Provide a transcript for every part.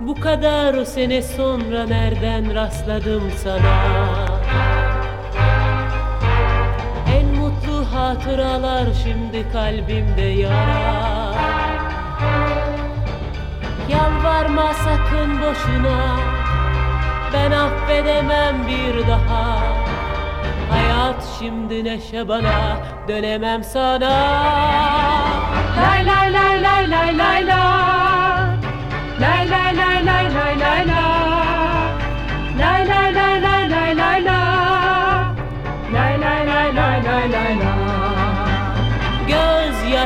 Bu kadar sene sonra nereden rastladım sana? En mutlu hatıralar şimdi kalbimde yara. Yalvarma sakın boşuna Ben affedemem bir daha. Hayat şimdi neşe bana Dönemem sana. Lay lay lay lay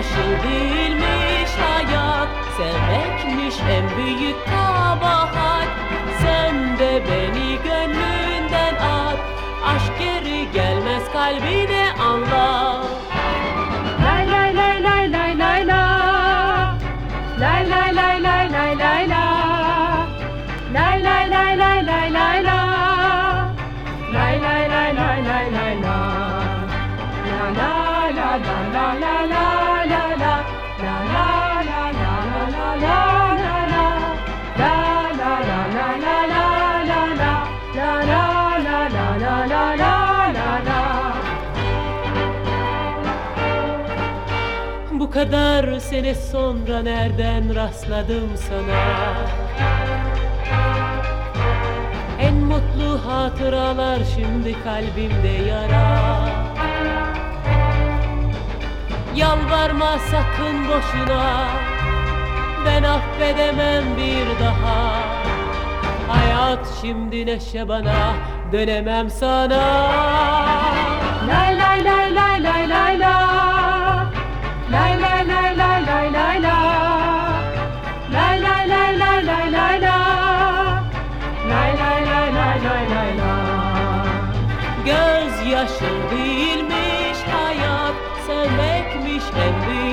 Değilmiş hayat Sevmekmiş en büyük kabahat Sen de beni gönlünden at Aşk geri gelmez kalbine anla Lay lay lay lay lay lay la. Lay lay lay lay lay lay la. Lay lay lay lay lay lay la. Lay lay lay lay lay lay la. La la la la la Bu kadar sene sonra nereden rastladım sana? En mutlu hatıralar şimdi kalbimde yara Yalvarma sakın boşuna Ben affedemem bir daha Hayat şimdi neşe bana Dönemem sana Lay lay lay lay lay lay la Lay lay lay lay lay lay la Lay lay lay lay lay lay la Lay lay lay lay lay lay la Göz yaşın değil mi? ich ein